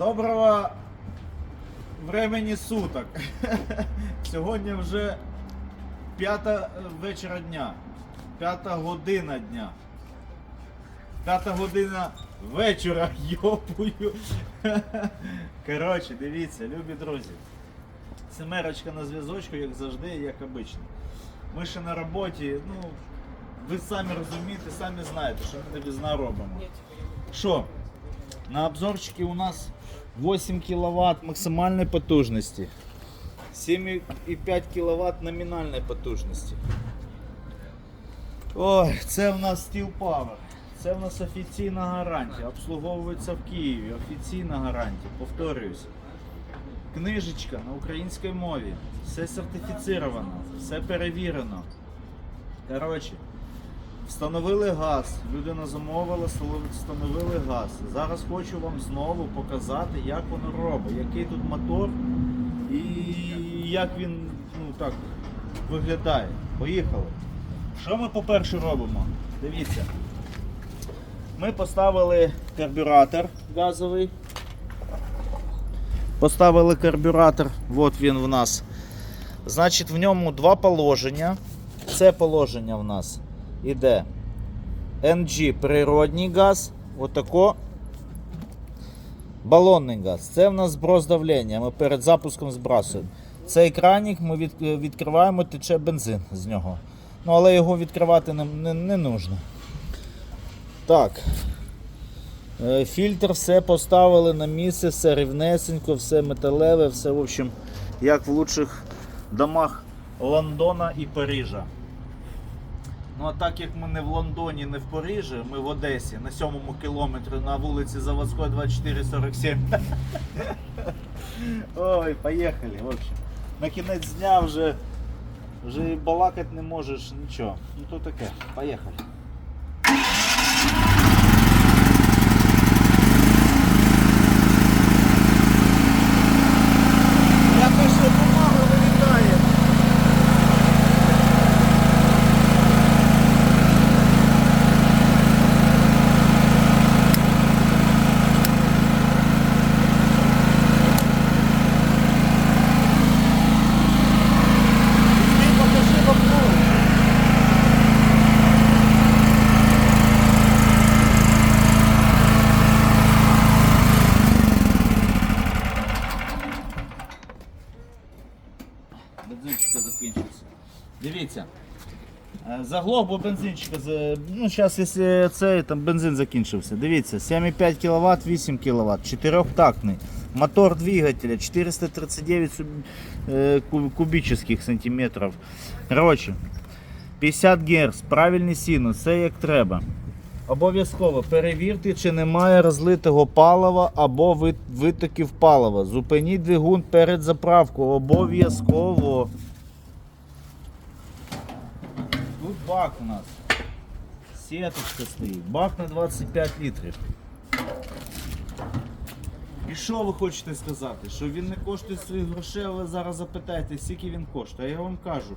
Доброго времени суток. Сьогодні вже п'ята вечора дня. П'ята година дня. П'ята година вечора, йопую. Коротше, дивіться, любі друзі. Семерочка на зв'язочку, як завжди, як обично. Ми ще на роботі, ну, ви самі розумієте, самі знаєте, що ми не візна робимо. Що? На обзорчике у нас 8 кВт максимальной потужности. 7,5 кВт номінальної потужності. Ой, це в нас Steel Power. Це в нас офіційна гарантія. Обслуговується в Києві. Офіційна гарантія. Повторююсь. Книжечка на українській мові. Все сертифіцировано, все перевірено. Коротше, Встановили газ. Людина замовила, встановили газ. Зараз хочу вам знову показати, як воно робить, який тут мотор і як він ну, так, виглядає. Поїхали. Що ми по-перше робимо? Дивіться. Ми поставили карбюратор газовий. Поставили карбюратор, от він в нас. Значить, в ньому два положення. Це положення в нас іде NG природній газ, отако балонний газ. Це в нас зброс давлення. Ми перед запуском збрасуємо. Цей кранік ми від, відкриваємо, тече бензин з нього. Ну, але його відкривати не, не, не нужно. Так. Е, Фільтр все поставили на місце, все рівнесенько, все металеве, все, в общем, як в лучших домах Лондона і Парижа. Ну а так як ми не в Лондоні, не в Парижі, ми в Одесі на сьомому кілометрі на вулиці Заводської 2447. Ой, поїхали. В общем, на кінець дня вже, вже балакати не можеш, нічого. Ну то таке, поїхали. Бензинчика закінчився. Дивіться. е, Заглох бо бензинчика. Ну, зараз, якщо цей там бензин закінчився. Дивіться, 7,5 кВт, 8 кВт, 4-тактний. Мотор двигателя 439 суб- е, ку- кубічних сантиметрів. Коротше, 50 Гц, правильний синус, все як треба. Обов'язково перевірте, чи немає розлитого палива або витоків палива. Зупиніть двигун перед заправкою. Обов'язково. Тут бак у нас. Сеточка стоїть. Бак на 25 літрів. І що ви хочете сказати? Що він не коштує своїх грошей, але зараз запитайте, скільки він коштує. А я вам кажу.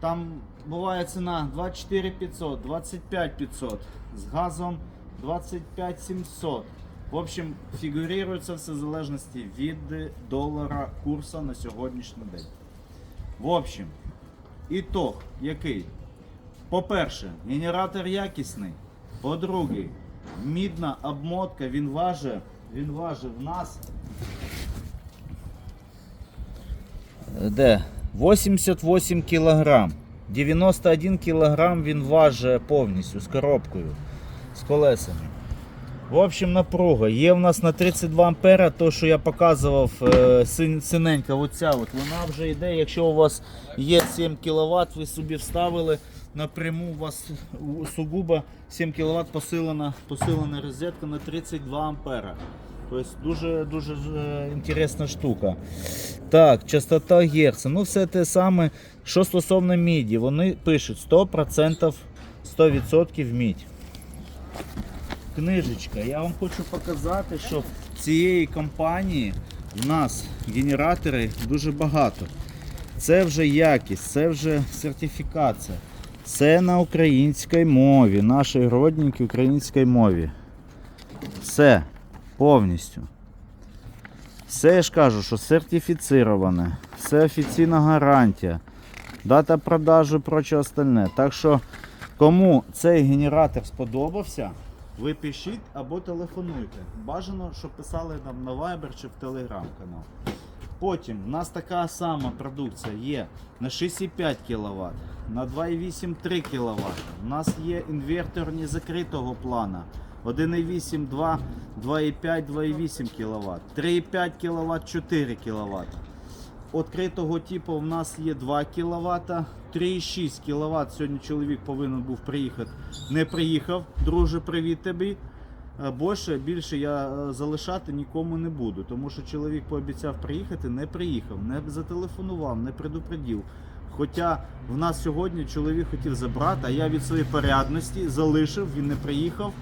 Там буває ціна 24 500, 25 500, з газом 25 700. В общем, фігурується все в залежності від долара курсу на сьогоднішній день. В общем, ітог який? По-перше, генератор якісний. По-друге, мідна обмотка, він важить, він важить в нас. Де? 88 кг. 91 кг він важить повністю з коробкою, з колесами. В общем, напруга. Є в нас на 32 ампера, то що я показував е, синенька, оця от, вона вже йде. Якщо у вас є 7 кВт, ви собі вставили напряму, у вас сугубо 7 кВт посилена, посилена розетка на 32 ампера. Тобто дуже дуже е, інтересна штука. Так, частота Герца. Ну, все те саме, що стосовно міді. Вони пишуть 100%, 100% мідь. Книжечка. Я вам хочу показати, що в цієї компанії в нас генератори дуже багато. Це вже якість, це вже сертифікація. Це на українській мові, нашій родненькій українській мові. Все повністю. Все я ж кажу, що сертифіцироване, все офіційна гарантія, дата продажу і проче остальне. Так що, кому цей генератор сподобався, ви пишіть або телефонуйте. Бажано, щоб писали нам на Viber чи в Telegram канал. Потім в нас така сама продукція є на 6,5 кВт, на 2,8 3 кВт. У нас є інвертор незакритого плана. 1,8, 2, 2,5, 2,8 кВт, 3,5 кВт, 4 кВт. Відкритого типу в нас є 2 кВт, 3,6 кВт. Сьогодні чоловік повинен був приїхати. Не приїхав. Друже, привіт тобі. Більше, більше я е, залишати нікому не буду, тому що чоловік пообіцяв приїхати, не приїхав, не зателефонував, не предупредив. Хоча в нас сьогодні чоловік хотів забрати, а я від своєї порядності залишив, він не приїхав.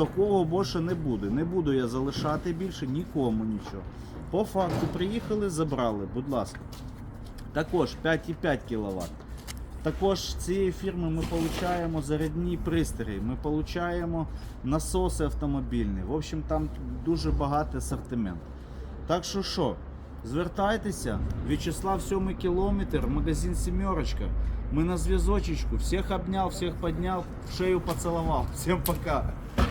Такого більше не буде. Не буду я залишати більше нікому нічого. По факту приїхали, забрали, будь ласка. Також 5,5 кВт. Також з цієї фірми ми отримуємо зарядні пристрої, ми отримуємо насоси автомобільні. В общем, там дуже багатий асортимент. Так що що, звертайтеся, В'ячеслав 7 кілометр, магазин Сімерочка. Ми на зв'язочечку. Всіх обняв, всіх підняв, в шею поцілував. Всім пока.